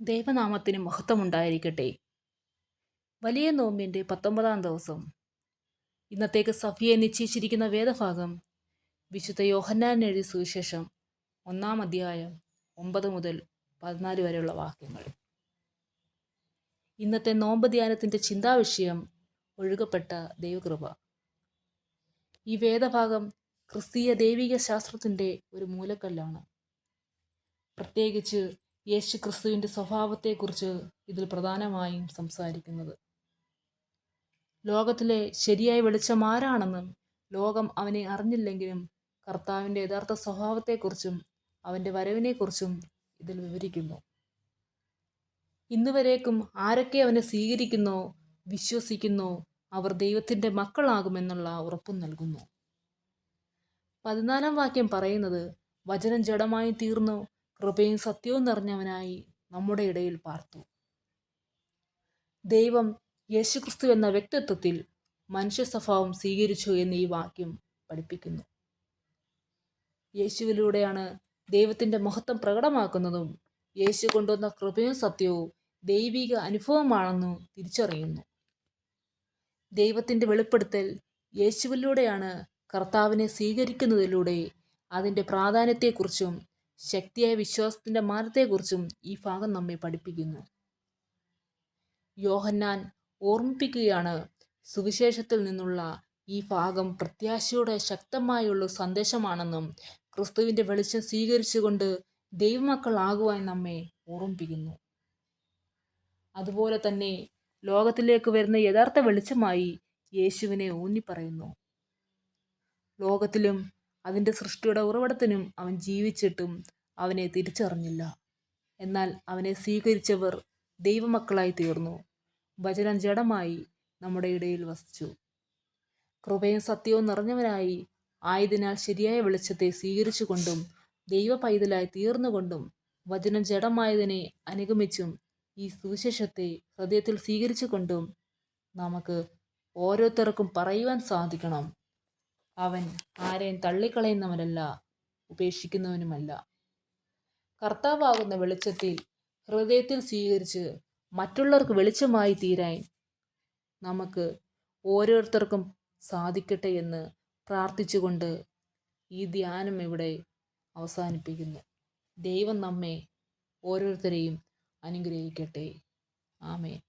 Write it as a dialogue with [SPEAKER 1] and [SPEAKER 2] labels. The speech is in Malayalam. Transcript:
[SPEAKER 1] ദൈവനാമത്തിന് മഹത്വമുണ്ടായിരിക്കട്ടെ. വലിയ നോമ്പിന്റെ പത്തൊമ്പതാം ദിവസം. ഇന്നത്തേക്ക് സഫിയെ നിശ്ചയിച്ചിരിക്കുന്ന വേദഭാഗം വിശുദ്ധ യോഹന്നാൻ എഴുതി സുവിശേഷം ഒന്നാം അധ്യായം ഒമ്പത് മുതൽ പതിനാല് വരെയുള്ള വാക്യങ്ങൾ. ഇന്നത്തെ നോമ്പ് ധ്യാനത്തിന്റെ ചിന്താവിഷയം ഒഴുകപ്പെട്ട ദൈവകൃപ. ഈ വേദഭാഗം ക്രിസ്തീയ ദൈവിക ശാസ്ത്രത്തിന്റെ ഒരു മൂലക്കല്ലാണ്. പ്രത്യേകിച്ച് യേശു ക്രിസ്തുവിന്റെ സ്വഭാവത്തെക്കുറിച്ച് ഇതിൽ പ്രധാനമായും സംസാരിക്കുന്നത്. ലോകത്തിലെ ശരിയായ വെളിച്ചം ആരാണെന്നും ലോകം അവനെ അറിഞ്ഞില്ലെങ്കിലും കർത്താവിന്റെ യഥാർത്ഥ സ്വഭാവത്തെക്കുറിച്ചും അവന്റെ വരവിനെക്കുറിച്ചും ഇതിൽ വിവരിക്കുന്നു. ഇന്നുവരേക്കും ആരൊക്കെ അവനെ സ്വീകരിക്കുന്നോ വിശ്വസിക്കുന്നോ അവർ ദൈവത്തിന്റെ മക്കളാകുമെന്നുള്ള ഉറപ്പും നൽകുന്നു. പതിനാലാം വാക്യം പറയുന്നത് വചനം ജഡമായി തീർന്നു കൃപയും സത്യവും നിറഞ്ഞവനായി നമ്മുടെ ഇടയിൽ പാർത്തു. ദൈവം യേശുക്രിസ്തു എന്ന വ്യക്തിത്വത്തിൽ മനുഷ്യ സ്വഭാവം സ്വീകരിച്ചു എന്ന് ഈ വാക്യം പഠിപ്പിക്കുന്നു. യേശുവിലൂടെയാണ് ദൈവത്തിന്റെ മഹത്വം പ്രകടമാക്കുന്നതും യേശു കൊണ്ടുവന്ന കൃപയും സത്യവും ദൈവിക അനുഭവമാണെന്ന് തിരിച്ചറിയുന്നു. ദൈവത്തിന്റെ വെളിപ്പെടുത്തൽ യേശുവിലൂടെയാണ് കർത്താവിനെ സ്വീകരിക്കുന്നതിലൂടെ അതിന്റെ പ്രാധാന്യത്തെക്കുറിച്ചും ശക്തിയായ വിശ്വാസത്തിന്റെ മാനത്തെക്കുറിച്ചും ഈ ഭാഗം നമ്മെ പഠിപ്പിക്കുന്നു. യോഹന്നാൻ ഓർമ്മിപ്പിക്കുകയാണ് സുവിശേഷത്തിൽ നിന്നുള്ള ഈ ഭാഗം പ്രത്യാശയുടെ ശക്തമായുള്ള സന്ദേശമാണെന്നും ക്രിസ്തുവിന്റെ വെളിച്ചം സ്വീകരിച്ചുകൊണ്ട് ദൈവമക്കളാകുവാൻ നമ്മെ ഓർമ്മിപ്പിക്കുന്നു. അതുപോലെ തന്നെ ലോകത്തിലേക്ക് വരുന്ന യഥാർത്ഥ വെളിച്ചമായി യേശുവിനെ ഊന്നിപ്പറയുന്നു. ലോകത്തിലും അതിന്റെ സൃഷ്ടിയുടെ ഉറവിടത്തിനും അവൻ ജീവിച്ചിട്ടും അവനെ തിരിച്ചറിഞ്ഞില്ല. എന്നാൽ അവനെ സ്വീകരിച്ചവർ ദൈവമക്കളായി തീർന്നു. വചനം ജഡമായി നമ്മുടെ ഇടയിൽ വസിച്ചു. കൃപയും സത്യവും നിറഞ്ഞവനായി ആയതിനാൽ ശരിയായ വെളിച്ചത്തെ സ്വീകരിച്ചുകൊണ്ടും ദൈവ പൈതലായി തീർന്നുകൊണ്ടും വചനം ജഡമായതിനെ അനുഗമിച്ചും ഈ സുവിശേഷത്തെ ഹൃദയത്തിൽ സ്വീകരിച്ചുകൊണ്ടും നമുക്ക് ഓരോരുത്തർക്കും പറയുവാൻ സാധിക്കണം. അവൻ ആരെയും തള്ളിക്കളയുന്നവനല്ല ഉപേക്ഷിക്കുന്നവനുമല്ല. കർത്താവാകുന്ന വെളിച്ചത്തിൽ ഹൃദയത്തിൽ സ്വീകരിച്ച് മറ്റുള്ളവർക്ക് വെളിച്ചമായി തീരാൻ നമുക്ക് ഓരോരുത്തർക്കും സാധിക്കട്ടെ എന്ന് പ്രാർത്ഥിച്ചുകൊണ്ട് ഈ ധ്യാനം ഇവിടെ അവസാനിപ്പിക്കുന്നു. ദൈവം നമ്മെ ഓരോരുത്തരെയും അനുഗ്രഹിക്കട്ടെ. ആമേൻ.